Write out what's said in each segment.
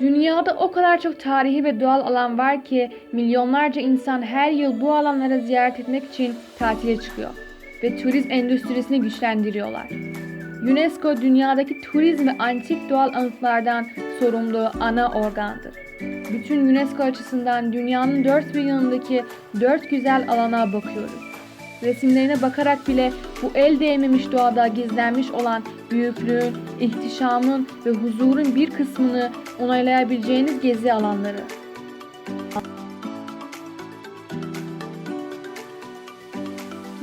Dünyada o kadar çok tarihi ve doğal alan var ki milyonlarca insan her yıl bu alanlara ziyaret etmek için tatile çıkıyor ve turizm endüstrisini güçlendiriyorlar. UNESCO dünyadaki turizm ve antik doğal anıtlardan sorumlu ana organdır. Bütün UNESCO açısından dünyanın dört bir yanındaki dört güzel alana bakıyoruz. Resimlerine bakarak bile bu el değmemiş doğada gizlenmiş olan büyüklüğün, ihtişamın ve huzurun bir kısmını onaylayabileceğiniz gezi alanları.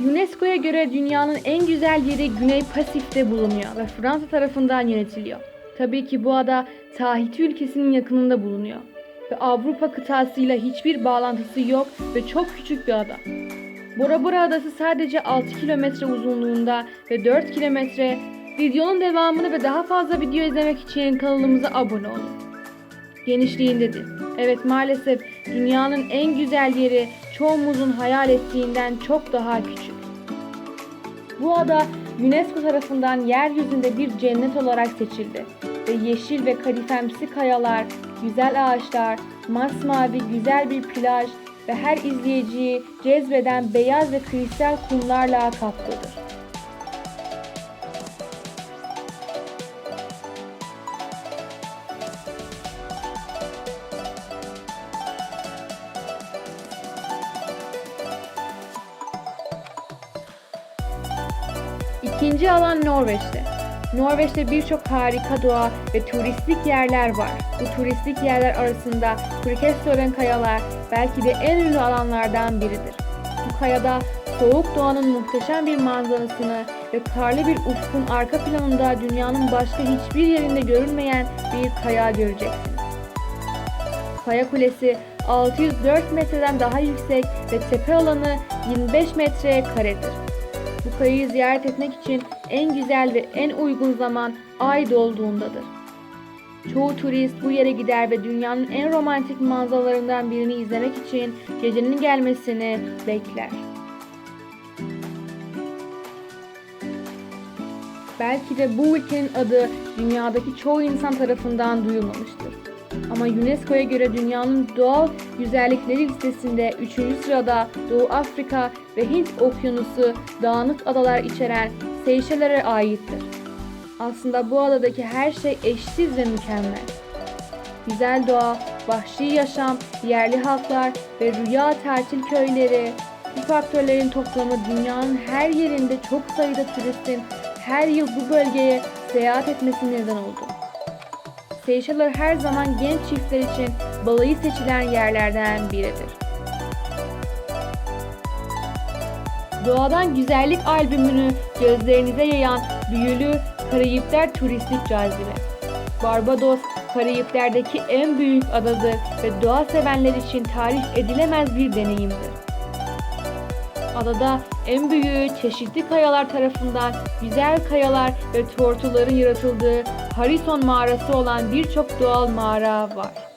UNESCO'ya göre dünyanın en güzel yeri Güney Pasifik'te bulunuyor ve Fransa tarafından yönetiliyor. Tabii ki bu ada Tahiti ülkesinin yakınında bulunuyor ve Avrupa kıtasıyla hiçbir bağlantısı yok ve çok küçük bir ada. Bora Bora Adası sadece 6 kilometre uzunluğunda ve 4 kilometre. Videonun devamını ve daha fazla video izlemek için kanalımıza abone olun. Genişliğindedir. Evet maalesef dünyanın en güzel yeri çoğumuzun hayal ettiğinden çok daha küçük. Bu ada UNESCO tarafından yeryüzünde bir cennet olarak seçildi ve yeşil ve kadifemsi kayalar, güzel ağaçlar, masmavi güzel bir plaj ve her izleyiciyi cezbeden beyaz ve kristal kumlarla kaplıdır. İkinci alan Norveç'te. Norveç'te birçok harika doğa ve turistik yerler var. Bu turistik yerler arasında Krukestolen kayalar belki de en ünlü alanlardan biridir. Bu kayada soğuk doğanın muhteşem bir manzarasını ve karlı bir ufkun arka planında dünyanın başka hiçbir yerinde görülmeyen bir kaya göreceksiniz. Kaya Kulesi 604 metreden daha yüksek ve tepe alanı 25 metre karedir. Bu kayayı ziyaret etmek için en güzel ve en uygun zaman ay dolduğundadır. Çoğu turist bu yere gider ve dünyanın en romantik manzaralarından birini izlemek için gecenin gelmesini bekler. Belki de bu ülkenin adı dünyadaki çoğu insan tarafından duyulmamıştır. Ama UNESCO'ya göre dünyanın doğal güzellikleri listesinde 3. sırada Doğu Afrika ve Hint Okyanusu dağınık adalar içeren Seyşeller'e aittir. Aslında bu adadaki her şey eşsiz ve mükemmel. Güzel doğa, vahşi yaşam, yerli halklar ve rüya tatil köyleri bu faktörlerin toplamı dünyanın her yerinde çok sayıda turistin her yıl bu bölgeye seyahat etmesine neden oldu. Seyşeller her zaman genç çiftler için balayı seçilen yerlerden biridir. Doğadan Güzellik albümünü gözlerinize yayan büyülü Karayipler turistik cazibe. Barbados, Karayipler'deki en büyük adadır ve doğa sevenler için tarif edilemez bir deneyimdir. Adada en büyüğü çeşitli kayalar tarafından güzel kayalar ve tortuların yaratıldığı Harrison mağarası olan birçok doğal mağara var.